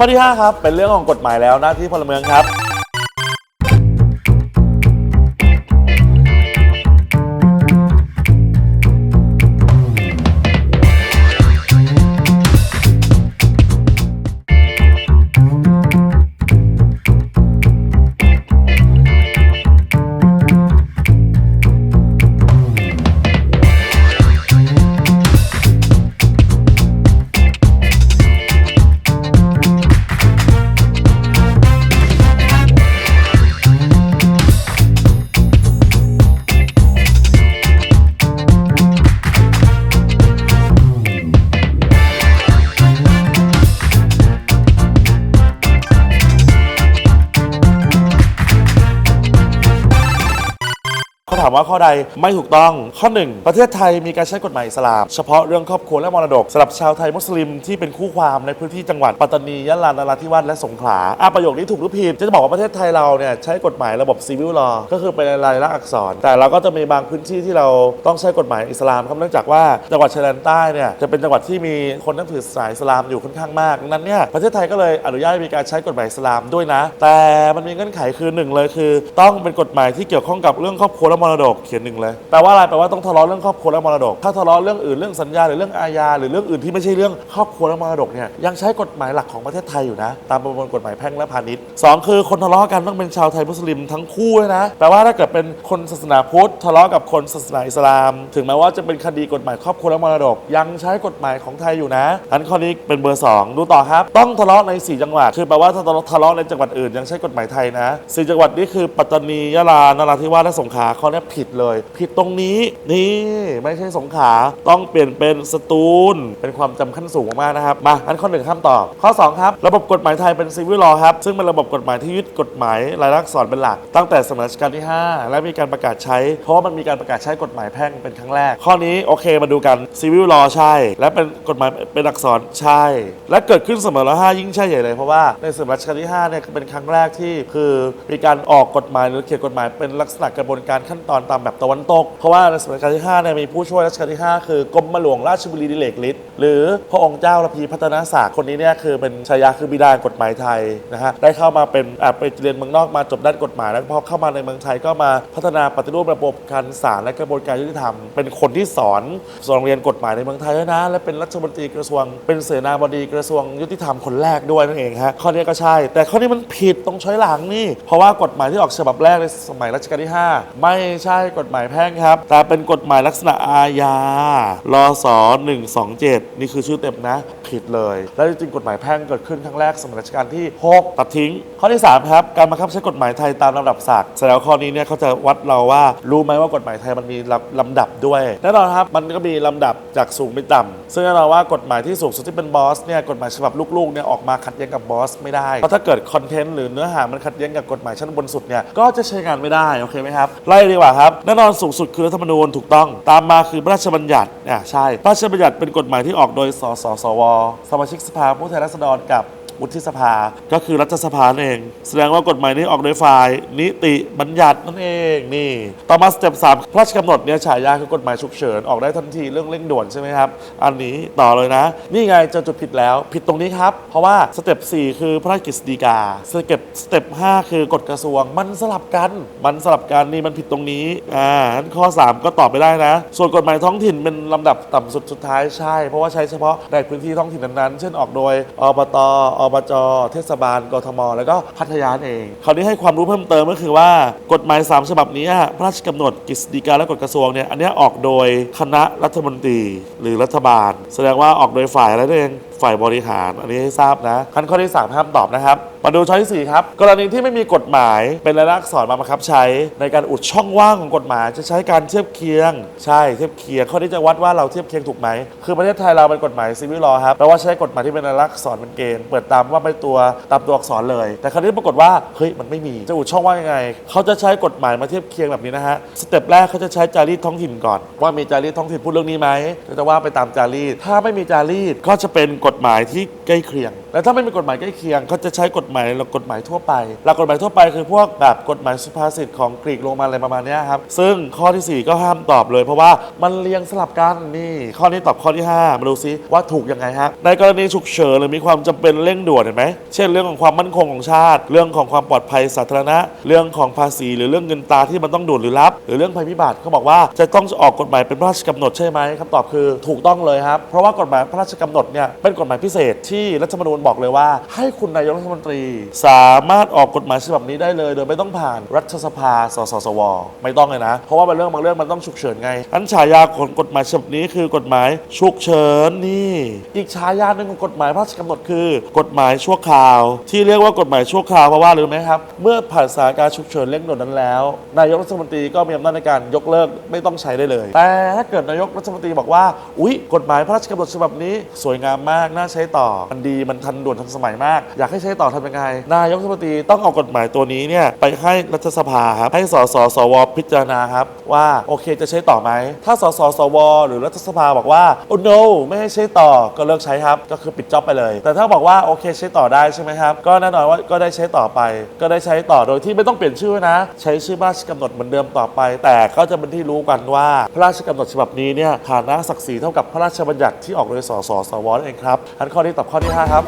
ข้อที่ 5 ครับ เป็นเรื่องของกฎหมายแล้วหน้าที่พลเมืองครับามว่าข้อใดไม่ถูกต้องข้อ 1 ประเทศไทยมีการใช้กฎหมายอิสลาม เฉพาะเรื่องครอบครัวและมรดกสำหรับชาวไทยมุสลิมที่เป็นคู่ความในพื้นที่จังหวัดปัตตานียะลานราธิวาสและสงขลาอะประโยคนี้ถูกหรือผิดจะบอกว่าประเทศไทยเราเนี่ยใช้กฎหมายระบบซีวิลลอก็คือเป็นลายลักษณ์อักษร แต่เราก็จะมีบางพื้นที่ที่เราต้องใช้กฎหมายอิสลามครับเนื่องจากว่าจังหวัดชายแดนใต้เนี่ยจะเป็นจังหวัดที่มีคนนับถือศาสนาอิสลามอยู่ค่อนข้างมากดังนั้นเนี่ยประเทศไทยก็เลยอนุญาตให้มีการใช้กฎหมายอิสลามด้วยนะ แต่มันมีเงื่อนไขคือหนึ่งเลยคือ ต้องเป็นกฎหมายที่เกี่ยวข้องกับเรื่องครอบครัวและมรดกเขียนหนึ่งเลยแปลว่าอะไรแปลว่าต้องทะเลาะเรื่องครอบครัวและมรดก ถ้าทะเลาะเรื่องอื่นเรื่องสัญญาหรือเรื่องอาญาหรือเรื่องอื่นที่ไม่ใช่เรื่องครอบครัวและมรดกเนี่ยยังใช้กฎหมายหลักของประเทศไทยอยู่นะ ตามประมวลกฎหมายแพ่งและพาณิชย์สองคือคนทะเลาะกันต้องเป็นชาวไทยมุสลิมทั้งคู่เลยนะแปลว่าถ้าเกิดเป็นคนศาสนาพุทธทะเลาะกับคนศาสนาอิสลาม ถึงแม้ว่าจะเป็นคดีกฎหมายครอบครัวและมรดก ยังใช้กฎหมายของไทยอยู่นะอันข้อนี้เป็นเบอร์ 2 ดูต่อครับ ต้องทะเลาะใน 4 จังหวัด คือแปลว่าถ้าทะเลาะในจังหวัดอื่นยังใช้กฎหมายไทยนะสี่จังหวัดนี้คือปัตตานียะลานราธิวาสและสงขลาข้อนี้ผิดเลย ผิดตรงนี้นี่ไม่ใช่สงขาต้องเปลี่ยนเป็นสตูล เป็นความจำขั้นสูงมากๆนะครับ มาอันข้อหนึ่งข้ามตอบ ข้อสองครับ ระบบกฎหมายไทยเป็นซีวิลลอครับ ซึ่งเป็นระบบกฎหมายที่ยึดกฎหมายรายลักษณ์อักษรเป็นหลัก ตั้งแต่สมัยรัชกาลที่ 5 และมีการประกาศใช้ เพราะมันมีการประกาศใช้กฎหมายแพ่งเป็นครั้งแรก ข้อนี้โอเคมาดูกันซีวิลลอใช่ และเป็นกฎหมายเป็นอักษรใช่ และเกิดขึ้นสมอแล้วห้ายิ่งใช่ใหญ่เลยเพราะว่าในสมัยรัชกาลที่5เนี่ยเป็นครั้งแรกที่คือมีการออกกฎหมายหรือเขียนกฎหมายเป็นลักษณะกระบวนการขั้นตอนตามแบบตะวันตก เพราะว่าในสมัยรัชกาลที่5เนี่ยมีผู้ช่วยรัชกาลที่ 5 คือกรมหลวงราชบุรีดิเลกฤทธิ์หรือพระองค์เจ้าระพีพัฒนาศาสตร์คนนี้เนี่ยคือเป็นชายาคือบิดากฎหมายไทยนะฮะได้เข้ามาเป็นอะไปเรียนเมืองนอกมาจบด้านกฎหมาย แล้วพอเข้ามาในเมืองไทยก็มาพัฒนาปฏิรูประบบการศาลและกระบวนการยุติธรรม เป็นคนที่สอนสอนเรียนกฎหมายในเมืองไทยด้วยนะ และเป็นรัฐมนตรีกระทรวง เป็นเสนาบดีกระทรวงยุติธรรมคนแรกด้วยนั่นเองฮะข้อนี้ก็ใช่ แต่ข้อนี้มันผิดตรงช้อยหลังนี่เพราะว่ากฎหมายที่ออกฉบับแรกในสมัยรัชกาลที่ 5 ไม่ใช่กฎหมายแพ่งครับ แต่เป็นกฎหมายลักษณะอาญารศ127 นี่คือชื่อเต็มนะ ผิดเลย และจริงกฎหมายแพ่งเกิดขึ้นครั้งแรกสมัยรัชกาลที่ 6 ตัดทิ้ง ข้อที่ 3 ครับ การบังคับใช้กฎหมายไทยตามลำดับศักดิ์แสดงว่าข้อนี้เนี่ยเขาจะวัดเราว่า รู้ไหมว่ากฎหมายไทยมันมีลำลำดับด้วยแน่นอนครับมันก็มีลำดับจากสูงไปต่ำซึ่งแน่นอนว่ากฎหมายที่สูงสุดที่เป็นบอสเนี่ยกฎหมายฉบับลูกๆเนี่ยออกมาขัดแย้งกับบอสไม่ได้เพราะถ้าเกิดคอนเทนต์หรือเนื้อหามันขัดแย้งกับกฎหมายชั้นบนสุดเนี่ยก็จะใช้งานไม่ได้โอเคไหมครับไล่ดีกว่าครับแน่นอนสูงสุดคือรัฐธรรมนูญถูกต้อง ตามมาคือพระราชบัญญัติอะใช่พระราชบัญญัติเป็นกฎหมายที่ออกโดยสสสวสมาชิกสภาผู้แทนราษฎรกับ วุฒิสภา ก็คือรัฐสภาเอง แสดงว่ากฎหมายนี้ออกโดยฝ่าย นิติบัญญัตินั่นเองนี่ต่อมาสเต็ปสามพระราชกำหนดเนี่ยฉายาคือกฎหมายฉุกเฉินออกได้ทันทีเรื่องเร่งด่วนใช่ไหมครับ อันนี้ต่อเลยนะ นี่ไงเจอจุดผิดแล้ว ผิดตรงนี้ครับ เพราะว่าสเต็ป4คือพระราชกฤษฎีกาสเต็ปสเต็ป5คือกฎกระทรวง มันสลับกัน มันสลับกันนี่มันผิดตรงนี้อ่างั้นข้อ 3 ก็ตอบไปได้นะ ส่วนกฎหมายท้องถิ่นเป็นลำดับต่ำสุดสุดท้ายใช่ เพราะว่าใช้เฉพาะในพื้นที่ท้องถิ่นนั้นๆเช่นออกโดยอบตออบจเทศบาลกทม แล้วก็พัทยาเอง คราวนี้ให้ความรู้เพิ่มเติมก็คือว่ากฎหมาย 3 ฉบับนี้พระราชกำหนดกฤษฎีกาและกฎกระทรวงเนี่ยอันนี้ออกโดยคณะรัฐมนตรีหรือรัฐบาล แสดงว่าออกโดยฝ่ายอะไรนั่นเอง ฝ่ายบริหาร อันนี้ให้ทราบนะขั้นข้อที่ 3 ห้ามตอบนะครับ มาดูช้อยที่ 4 ครับ กรณีที่ไม่มีกฎหมายเป็นรายลักษณ์อักษรมาบังคับใช้ ในการอุดช่องว่างของกฎหมาย จะใช้การเทียบเคียง ใช่เทียบเคียงข้อนี้จะวัดว่าเราเทียบเคียงถูกไหมคือประเทศไทยเราเป็นกฎหมายซีวิลลอครับแปลว่าใช้กฎหมายที่เป็นรายลักษณ์อักษรเป็นเกณฑ์เปิดตามว่าเป็นตัวตามตัวอักษรเลย แต่คราวนี้ปรากฏว่าเฮ้ยมันไม่มีจะอุดช่องว่างยังไง เขาจะใช้กฎหมายมาเทียบเคียงแบบนี้นะฮะสเต็ปแรกเขาจะใช้จารีตท้องถิ่นก่อน ว่ามีจารีตท้องถิ่นพูดเรื่องนี้ไหมจะว่าไปตามจารีตถ้าไม่มีจารีตก็จะเป็นกกฎหมายที่ใกล้เคียง และถ้าไม่มีกฎหมายใกล้เคียงก็จะใช้กฎหมายหลักกฎหมายทั่วไปหลักกฎหมายทั่วไปคือพวกแบบกฎหมายสุภาษิตของกรีกโรมันอะไรประมาณนี้ครับซึ่งข้อทีสี่4 ก็ห้ามตอบเลย เพราะว่ามันเรียงสลับกันนี่ ข้อนี้ตอบข้อที่ 5 มาดูซิว่าถูกยังไงฮะในกรณีฉุกเฉินหรือมีความจำเป็นเร่งด่วนเห็นไหมเช่นเรื่องของความมั่นคงของชาติ เรื่องของความปลอดภัยสาธารณะ เรื่องของภาษี หรือเรื่องเงินตาที่มันต้องด่วนหรือรับ หรือเรื่องภัยพิบัติเขาบอกว่าจะต้องออกกฎหมายเป็นพระราชกำหนดใช่ไหมคำตอบคือถูกต้องเลยครับเพราะว่ากฎหมายพระราชกำหนดเนี่ยเป็นกฎหมายพิเศษที่รัฐธรรมนูญบอกเลยว่า ให้คุณนายกรัฐมนตรี สามารถออกกฎหมายฉบับนี้ได้เลย โดยไม่ต้องผ่านรัฐสภา สสสว ไม่ต้องเลยนะ เพราะว่าบางเรื่องบางเรื่องมันต้องฉุกเฉินไงอันฉายาของกฎหมายฉบับนี้คือกฎหมายฉุกเฉินนี่ อีกฉายาหนึ่งของกฎหมายพระราชกำหนดคือ กฎหมายชั่วคราว ที่เรียกว่ากฎหมายชั่วคราวเพราะว่าหรือไหมครับ เมื่อผ่านสถานการณ์ฉุกเฉินเร่งด่วนนั้นแล้ว นายกรัฐมนตรีก็มีอำนาจในการยกเลิกไม่ต้องใช้ได้เลย แต่ถ้าเกิดนายกรัฐมนตรีบอกว่า อุ๊ย กฎหมายพระราชกำหนดฉบับนี้สวยงามมากน่าใช้ต่อ มันดี มันทันด่วนทันสมัยมาก อยากให้ใช้ต่อทำยังไง นายกรัฐมนตรีต้องเอากฎหมายตัวนี้เนี่ยไปให้รัฐสภาครับ ให้สสสวพิจารณาครับ ว่าโอเคจะใช้ต่อไหม ถ้าสสสวหรือรัฐสภาบอกว่าโอ้ no ไม่ให้ใช้ต่อ ก็เลิกใช้ครับ ก็คือปิดจ็อบไปเลย แต่ถ้าบอกว่าโอเคใช้ต่อได้ใช่ไหมครับ ก็แน่นอนว่าก็ได้ใช้ต่อไป ก็ได้ใช้ต่อโดยที่ไม่ต้องเปลี่ยนชื่อนะ ใช้ชื่อพระราชกำหนดเหมือนเดิมต่อไป แต่ก็จะเป็นที่รู้กันว่าพระราชกำหนดฉบับนี้เนี่ยฐานะศักดิ์ศรีเท่ากับพระราชบัญญัติที่ออกโดยสสสวเองครับอันข้อที่ตอบข้อที่ห้าครับ